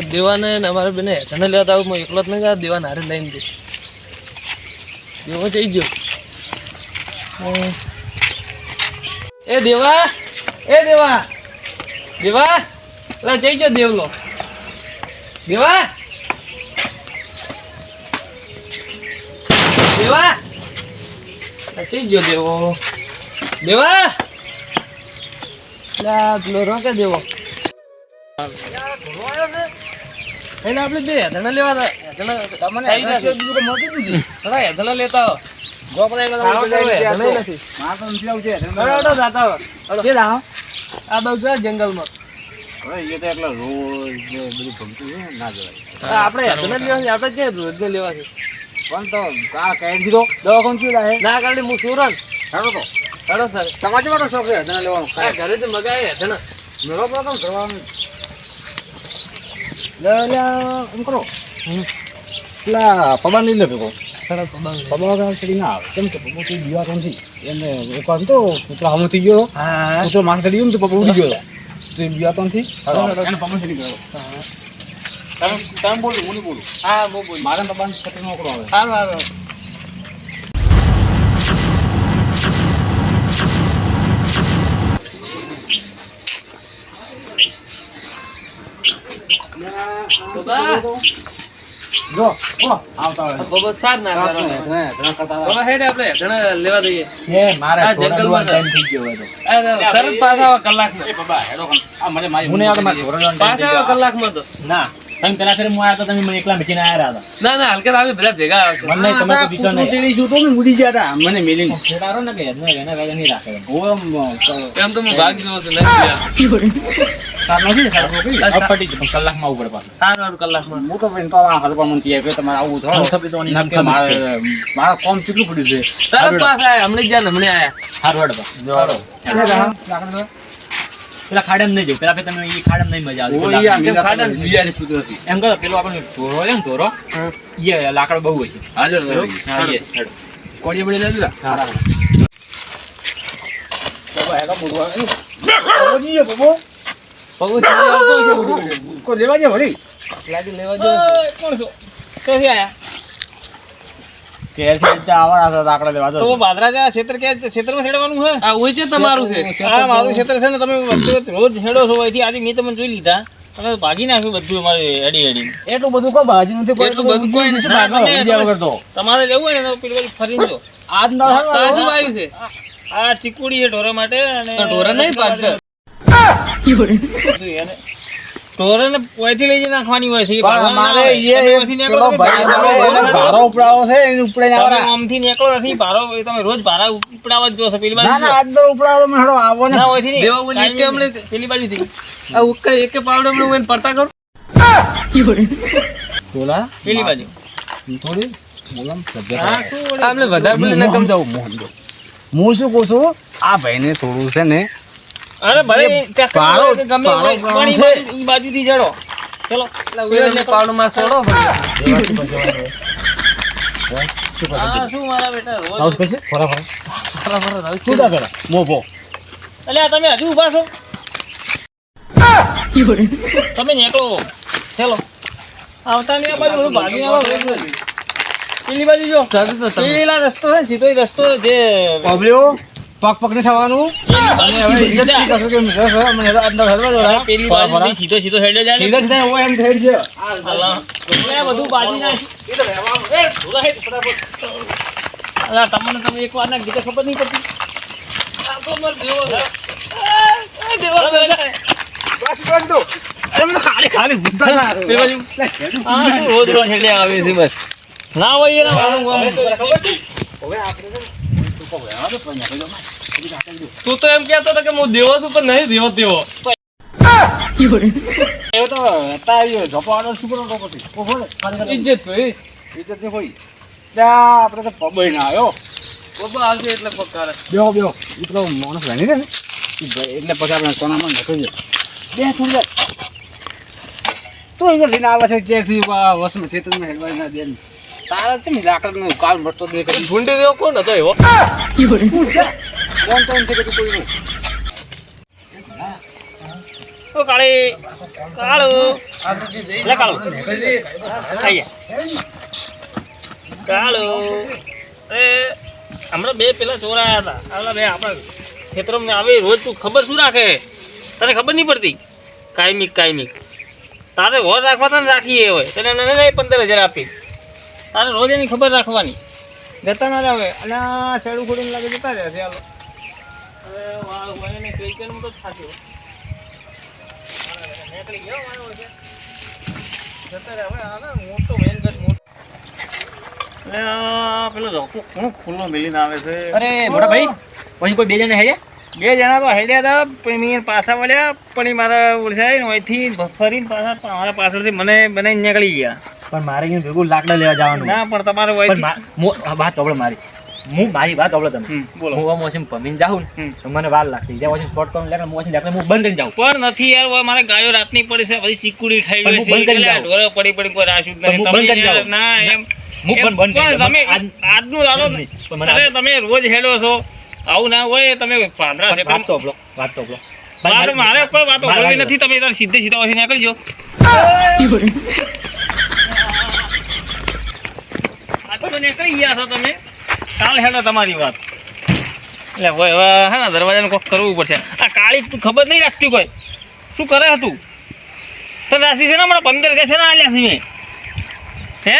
આ દેવાને અમારે બેને હેઠળને લેવા આવું એકલો જ નહીં આ દેવાને હારે લઈને દે દેવો જઈ ગયો. એ દેવા એ દેવા દેવા, લા જઈ ગયો દેવલો. દેવા દેવા જઈ ગયો દેવો. દેવા, લા પેલો રોકે દેવો. એટલે આપણે બે હેધણા લેવા હતા. તમને. બીજું મળતું જ નથી. થોડા હેઠળને લેતા. કે જંગલમાં. તો એકલા રોજ બધું ગમતું છે ને. આપણે લેવા છે આપણે ક્યાં રોજને લેવા છે? પણ તો આ કહી દીધો શું લાગે ના કારણે હું સુરત હેડો તો. હળો સર તમારે કેવાનો શોખ છે લેવાનો? મગાય હેઠળ મેળો પર કેમ કરવાનું. એમ કરો. પેલા પબા નહીં લે ભેગો. સરસ પબાંગ પબા વગર ચડી ના આવે. કેમ કે પબો કોઈ દીવા નથી એને એક વાર તો કૂતરા હમો થઈ ગયો. હા. કૂતરો માણસ ચડી ગયો ને તો પબો ઉડી ગયો. તો એ બીવા તો નથી હેડો, હેડો. એને પબો ચડી ગયો. તમે તમે બોલું હું નહીં બોલું. હા બહુ બોલ. મારે પબાન નો કરો આવે. સારું સારું જો બોલો આવતા હોય. સાર ના કરો ને ઘણા ઘણા કરતા હતા. પબા આપણે હેઠળ લેવા દઈએ. એ મારે આ જંગલમાં દોવાનો થઈ ગયો હવે તરત પાછા આવો કલાકમાં. એ બાબા, હેડો આ મને મારી- હું નહીં આવતો, મારે ઢોરણ દોવાનો time પાછા થઈ આવો ગયો. કલાકમાં તો. ના. તમે પેલા ફેર હું આવ્યો તમે મને એકલા મૂકીને આવ્યા હતા. ના ના હલકે આવી બધા ભેગા આવશે. મને તમે તો કોઈ નહીં. ચડી છું તો ને ઉડી ગયા હતા મને મેલીને. ફેરારો ને કે એને એને વેગે નહીં રાખે. હું એમ તો હું ભાગ સાર નથી સાર કલાકમાં પડે પાછું સારું સારું કલાકમાં. હું તો આ હરપા મનથી આવ્યો, તમારે આવું થોડું. તો નહીં, મારે. કોમ કેટલું પડ્યું છે. તરત પાછા આયા હમણાં જ ગયા ને હમણાં આયા. જો હાલો. પેલા ખાડામાં નહીં જવું. પેલા ફેર તમે એ ખાડામાં નહીં મજા આવે આવતી આ કેમ મીના ખાડા તમે ને? બિયાની કુદરતી. એમ કહો પેલો આપણે ધોરો છે ને ધોરો એ લાકડો બહુ હોય છે. હાજર રહો. હા એ. હેડો કોળીએ બળી લેજો લેવા જાય વળી. લાગી લેવા જો છો? છે ચા આવવાના છે, તો આકડા લેવા દો. બાદરા જ્યાં ક્ષેત્ર ક્યાં ક્ષેત્રમાં હેડવાનું છે? આ હોય છે તમારું છે. આ મારું ક્ષેત્ર છે ને તમે રોજ હેડો છો અહીંથી આજે મેં તમને જોઈ લીધા. તમે ભાગી નાખ્યું બધું અમારે હેડી હેડી એટલું બધું કોઈ બાજી નથી એટલું બધું કોઈ નથી. શું ભાગો, તમે- બીજા વગર તો. તમારે લેવું હોય ને પેલી બાજુ જો. આજ ના હાલો, આવ્યું છે. આ ચીકુડી છે ઢોરા માટે અને ઢોરા નહીં. ને પોયથી લઈ જઈને નાખવાની હોય છે. ના હોય. એ પેલો તમે ભાઈ ભારો ઉપડાવો છે એને ઉપડાઈને તમે આમથી નીકળો નથી ભારો તમે રોજ ભારા ઉપડાવવા જ જોશો. પેલી બાજુ ના આજ તો ઉપડાવો તમે હેડો આવો ને. ના ઓયથી. દેવા બોલી હમણે નહીં. પેલી બાજુથી. આ ઉક્કા એક પાવડે હું એને પડતા કરું? બોલા. પેલી બાજુ. થોડી બોલમ શું આમને વધારે બોલે ન કમ જાવ મોહન સમજાવું. હું શું કહું છું? આ ભાઈને થોડું છે ને અરે ભલે કે ગમે પણ બાજુથી જડો. ચલો ઉડે પાવડો માં છોડો હા શું મારા બેટા રોજ? આવું કરશે? ફરા ફરા. ફરા ફરા પેલા? મોભો. અલ્યા તમે હજુ ઊભા છો? તમે નીકળો. ચલો. આવતા નહીં આ બાજુ ભાગીને આવો. પેલી બાજુ જો. પેલા રસ્તો છે ને સીધો રસ્તો જે પબલ્યો, પગ પગ ને થવાનું અને હવે ઇજ્જતથી કશું કેમ છે, મને અંદર હરવા દો, પેલી. બાજુ સીધો સીધો હેડે જાય ને. સીધા સીધા એવો એમ ઠેર છે. અલા, બધું બાજી નાખી અલા, તમને તમે એક વાર ના કીધું ખબર નહીં પડતી આ તો મારે દેવો છે. આ, આ દેવો છે. પેલી બાજુ હા રોજ રોજ હેડે આવે છે બસ ના હોય વાળું વાળું. તું તો એમ કેતો હતો કે હું દેવો છું પણ નહીં દેવો દેવો એવો તો હતા એ ઝપાવાનો શું કરો તો પછી? ઇજ્જત ભાઈ ઇજ્જત નહીં હોય. ત્યાં આપણે તો પબઈ ના આવ્યો. બાબા આવશે એટલે પકારે બેહો બેહો. ઈ પેલો માણસ રાણી રે ને. એટલે પછી આપણે સોનામાં નાખી બે થોડી તો અહીંયા લઈને આવે છે વસમાં ચેતનમાં ને. તારા છે ને લાકડાનો કાલ મળતો જ નહીં ભૂંડી દેવો કોણ હતો એવો? કોણ. ઓ કાળી કાળું. લે કાળો. એ હમણાં બે પેલા ચોર આયા હતા. આલા બે આપણા ખેતરમાં આવે રોજ તું ખબર શું રાખે? તને ખબર નહીં પડતી? કાયમિક કાયમિક. તારે વોર રાખવા તને રાખીએ હોય. તને નહીં પંદર હજાર આપી તારે રોજ એની ખબર રાખવાની. જતા ના રહે અને આ શેડું ખોડીને લાગે જતા રહ્યા છે હાલો. હવે વાળ હોય તો નીકળી ગયો મારો છે. જતા હવે મોટો વેનગટ મોટો એટલે પેલો ધોકો કોણ ખુલ્લો મિલીને આવે છે? અરે મોટા ભાઈ પછી કોઈ બે જણ હેડે બે જણા તો હેડ્યા હતા પણ મેં પાછા વળ્યા પણ એ મારા ઓળખાય અહીંથી ફરીને પાછા મારા પાછળથી મને બનાવીને નીકળી ગયા. પણ મારે અહીંયા ભેગું લાકડા લેવા જવાનું ના પણ તમારે પણ વાત તો મારી. હું મારી વાત સાંભળો તમે. બોલો. હું આમ ઓછી પમીને જાઉં ને. તો મને વાર લાગતી જ્યાં ઓછી શોર્ટ કરું લેકડા હું ઓછી હું બંધ કરી જાઉં. પણ નથી યાર હવે મારે ગાયો રાતની પડી છે પછી ચીકુડી ખાઈ ગઈ છે. બંધ કરી એટલે આ ઢોરો પડી પડી કોઈ રાશું નથી બંધ કરી જાઉં. ના એમ હું પણ બંધ કરી તમે આજ- આજનું દાડો અરે તમે રોજ હેડો છો. આવું ના હોય તમે પાંદરા છે વાત તો સાંભળો, વાત તો. વાત મારે કોઈ વાતો કરવી નથી તમે સીધે સીધા પછી નીકળી નીકળી ગયા છો તમે? કાલ હેડો તમારી વાત. એટલે હવે હવે હે ને દરવાજાનું કોક કરવું પડશે. આ કાળી તું ખબર નહીં રાખતી કોઈ. શું કરે હતું તો? રાશી છે ને હમણાં પંદર કે છે ને આલ્યા છે મેં. હે?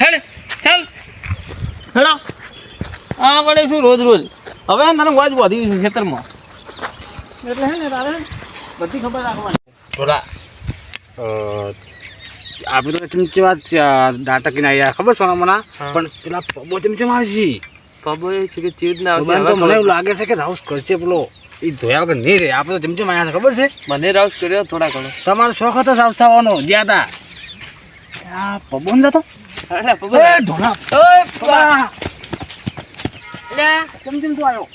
હેડ ચાલ. હેડો. આ વડે શું રોજ રોજ? હવે તને વાજ વધી છે ખેતરમાં. એટલે હે ને તારે બધી ખબર રાખવાની થોડા આપણે તો ચમચી વાત દાટા કિના આવ્યા ખબર છે મને પણ પેલા પબો ચમચમ આવશે પબો એ છે કે ચીડ ના આવશે મને એવું લાગે છે કે રાઉસ કરશે પેલો. એ ધોયા વગર નહીં રે આપણે તો ચમચમ આવ્યા છે ખબર છે? મને રાઉસ કર્યો થોડા ઘણો તમારો શોખ હતો રાઉસ થવાનો જ્યાં તા આ પબો ને જતો? અરે પબો એ ઢોલા. ઓય પબા. એટલે ચમચમ તો આવ્યો.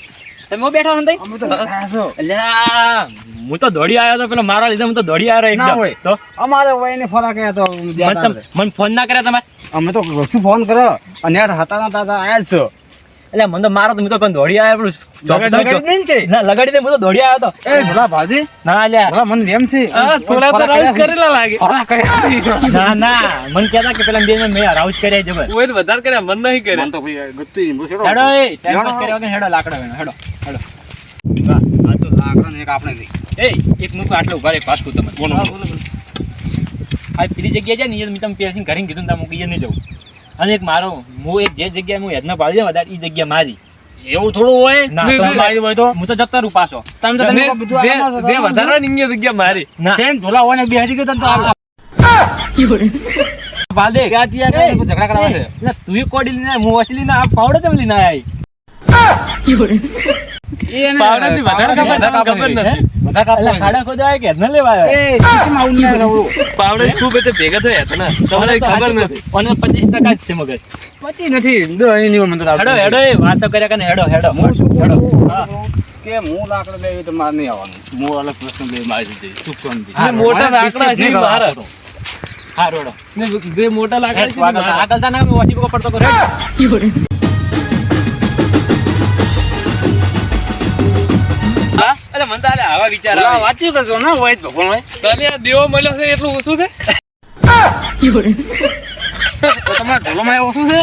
તમે બેઠા હતા અમે તો બેઠા છો. અલ્યા, હું તો દોડી આવ્યો તો પેલા મારા લીધે હું તો દોડી આવ્યો ના એકદમ. હોય. તો? અમારે વયને ફરક હતો મને ફોન ના કર્યા તમે? અમે તો શું ફોન કર્યો અને યાર હતા ના તાતા આયા છો. એટલે મને તો મારો તો હું તો પણ દોડી આવ્યો પેલું લગાડી દે છે. ના લગાડી દે હું તો દોડી આવ્યો તો. એ ભલા ભાજી. ના લ્યા ભલા મને એમ છે. થોડા તો રાઉસ કરેલા લાગે. ના ના મને કહેતા કે પેલા બે ને મેં રાઉસ કર્યા જબર ઓય વધારે કર્યા મન નહીં કરે મને તો ભાઈ ગત્તી હેડો એ ટાઈમ પાસ કર્યો કે હેડો લાકડા વેણો હેડો હેડો. આ તો લાકડા ને એક આપણે નહીં. એ એક મૂકો આટલો ઊભા રે પાછું તમે. બોલો આ પેલી જગ્યા છે ને એ મેં તમે પેરસીને ઘરે કીધું તમે મૂકી નહીં જવું. અને એક મારો હું એક જે જગ્યાએ હું યજ્ઞ પાડી દઉં વધારે એ જગ્યા મારી. એવું થોડું હોય? ના, તમે- તમે હોય તો? હું તો જતા રહું પાછો. તમે તો તમે તમે બધું બે. વધારે ની જગ્યા મારી. ના. સેન ઢોલા હોય ને બે હાજી ગયો તો. વાદે ઝઘડા કરાવે તું કોડી લઈને હું વસલી ના પાવડે કેમ લઈને આયા પચીસ ટકા જ છે મગજ. પચી નથી. વાતો કર્યા કે હેડો કે હું લાકડું લઈ તો મારે નહીં આવવાનું. હું અલગ પ્રશ્ન લઈ મારી સુખ મોટા લાકડા છે મારા. જે મોટા લાકડા છે ઓછી આવા વિચાર આવે. વાંચ્યું કરજો ના હોય ભગવાન હોય. તને આ દેવો મળ્યો છે એટલું ઓછું છે? તો તમારા ઢોલોમાં શું છે?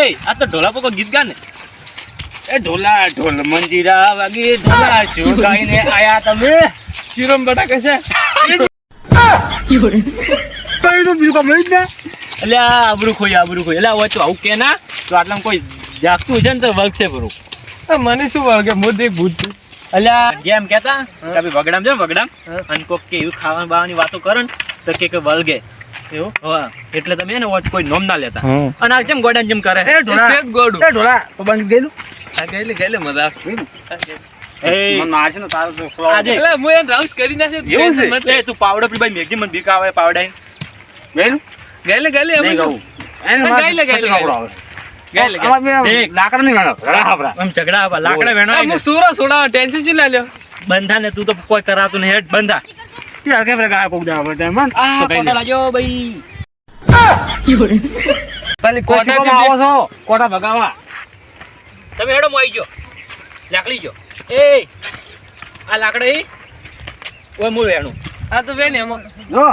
એ આ તો ઢોલા પકો ગીત ગા ને એ ઢોલા ઢોલ મંજીરા વાગી ઢોલા શું ગાઈને આયા તમે. શિરમ બટા કશે કઈ તો બીજું કામ નહીં જ ને. એટલે આ આબરૂ ખોઈ આબરું ખોઈ. એટલે તું આવું કે ના તો આટલામાં કોઈ જાગતું છે ને તો વળગશે બરું આ મને શું વળગે? મોદી ભૂત. છું. એટલે આ જેમ કહેતા કે વગડામ જો વગડામ. અને કોક કે એવું ખાવાનું બાવાની વાતો કરે ને તો કે કે વળગે એવું? હા એટલે તમે એને વોચ કોઈ નોમ ના લેતા. અને આ કેમ ગોડાન જેમ કરે? એ ઢોળા. ગોડું. એ ઢોળા. તો બંધ ગયેલું આ ગયેલી ગયેલી મજા પાવડો લાકડા નહીં વેણો. ઝઘડા લાકડા વેણો હું સુરો છોડાવા ટેન્શન શું લે લ્યો? બંધા ને તું તો કોઈ કરાતું નહીં હેડ બંધા. કે હરખે ફેરે ગાય કોક દાવા પડે મન? આ કોટા. લાજો ભાઈ. ખાલી કોટા કોટા આવો છો? કોટા ભગાવા. તમે હેડો મોઈ ગયો. લાકડી ગયો. એ આ લાકડી ઓય હું વેણું. આ તો બેન એમાં. જો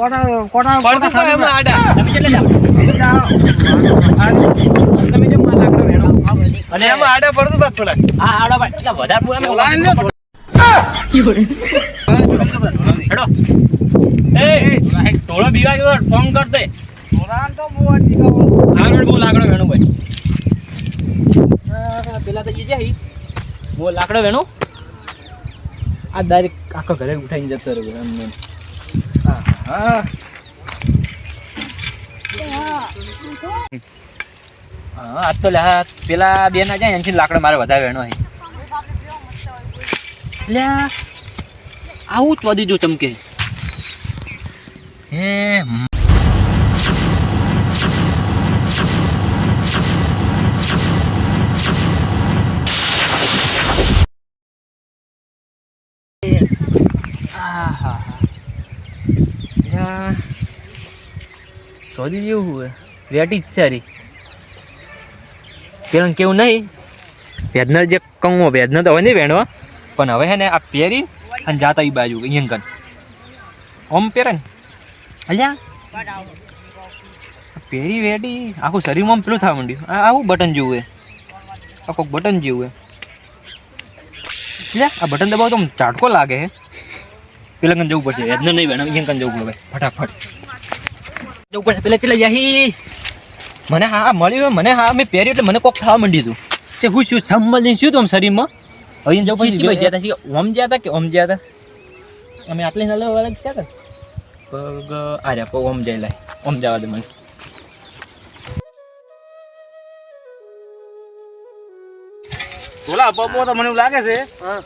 કોટા કોટા કોટા આડા. તમે કેટલે જાઓ? તમે લાકડો વેણો અને એમાં આડા પડતું પાછ થોડાક. હા આવડો ભાઈ એટલે વધારે પૂરા બોલાવીને લે, હેડો. એ બીવા ગયો ફોન કર દે. બોલાવીને તો બહુ આગળ બહુ લાકડો વેણો ભાઈ પેલા તો એ જાય બહુ લાકડો વેણો? આ ડાયરેક્ટ આખો ઘરે ઉઠાઈને જતો રહ્યો એમ. હા હા. આજ તો લ્યા પેલા બે ના જાય એમથી લાકડો મારે વધારે વેણો છે. લ્યા આવું જ વધી જો ચમકે. હે ચોદી જેવું હોય. વેટી જ સારી પેલા કેવું નહીં? વેદનર જે કહું વેદનર તો હોય નહીં વેણવા પણ હવે હે ને આ પહેરી અને જાતા એ બાજુ અહીંયા કન ઓમ પહેરે ને. અલ્યા? પહેરી વેટી આખું શરીરમાં પેલું થવા માંડ્યું. આવું બટન જેવું હે આ કોઈક બટન જેવું હે આ બટન દબાવો તો ઝાટકો લાગે હે. પેલા જવું પડશે. વેદનર નહીં વેણ અહીંયા કન જવું પડે. ફટાફટ. પડશે પેલા ચલા જાહી મને હા મળ્યું મને હા મેં પહેર્યું એટલે મને કોક થવા માંડી હતું તે હું શું સંભળીને શું તું શરીરમાં? હવે જવું પછી ભાઈ ગયા હતા ઓમ જ્યાં હતા કે ઓમ જ્યાં હતા અમે આટલી નાલે વાળા છે કે? પગ આર્યા પગ ઓમ જાય લાય. ઓમ જવા દે મને. ઓલા બબો તો મને એવું લાગે છે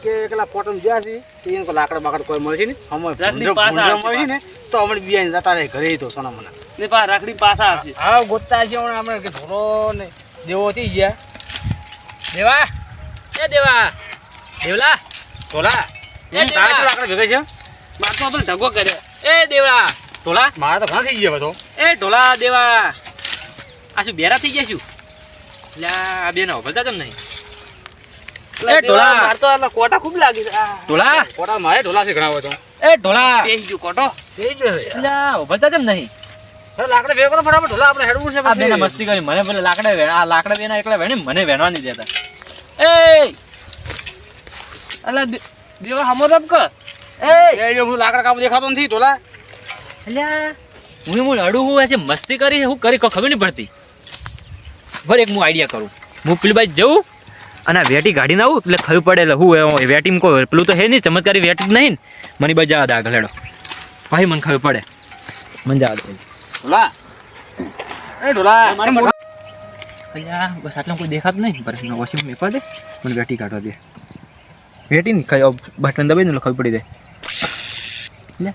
કે એકલા પોટમ જ્યાં છે એને લાકડા બાકડ કોઈ મળશે ને સમય પાછા મળશે ને તો અમે બિયાને જતા રહે ઘરે તો સોના મને ને પા રાખડી પાછા આવશે હા ગોતતા છે હમણાં આપણે કે ધોરો ને દેવો થઈ ગયા. દેવા એ દેવા દેવલા દેવા. તારા લાકડા ભેગા છે? માર તો આપણે ઢગો કર્યો એ દેવલા ટોલા મારા તો ઘણા થઈ ગયા બધો. એ ઢોલા દેવા. આ શું બેરા થઈ ગયા શું? એટલે આ બેન હોભલતા કેમ નહીં. એ ઢોલા. માર તો આલા કોટા ખૂબ લાગી છે. કોટા મારે ઢોલા છે ઘણા હોય તો એ પેહી ગયું કોટો. થઈ ગયો લ્યા કેમ નહીં. લાકડા ભેગા ફટાફટ ઢોલા આપણે હેડવું છે આ બેના મસ્તી કરી મને પેલા લાકડા વેણ આ લાકડા બેના એકલા વેણે મને વેણવા નહીં દેતા એ અલા દેવા હમો રબ કર. એ હું લાકડા કાપું દેખાતો નથી ઢોલા. અલ્યા હું હું લડું હું આજે મસ્તી કરી હું કરી ખબર નહીં પડતી. ભલે એક હું આઈડિયા કરું. હું પેલી બાજુ જઉં અને આ વેટી કાઢીને આવું એટલે ખબર પડે એટલે હું વેટી કોઈ પેલું તો હે નહીં ચમત્કારી વેટી નહીં મને બાજુ જવા આગળ હેડો. ભાઈ મને ખબર પડે. મને જવા દે. ઢોલા. એ ઢોલા અલ્યા બસ આટલા કોઈ દેખાત નહીં. પર વોશિંગ મેકવા દે? મને બેટી કાઢવા દે. વેટી નહીં કઈ બટન દબાઈ ને એટલે પડી જાય. એટલે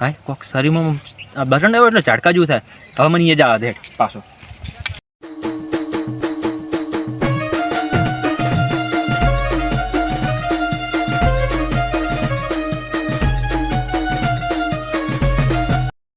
હાય કોક શરીરમાં આ બટન દબાવ એટલે ઝાડકા જેવું થાય. હવે મને એ જવા દે પાછો.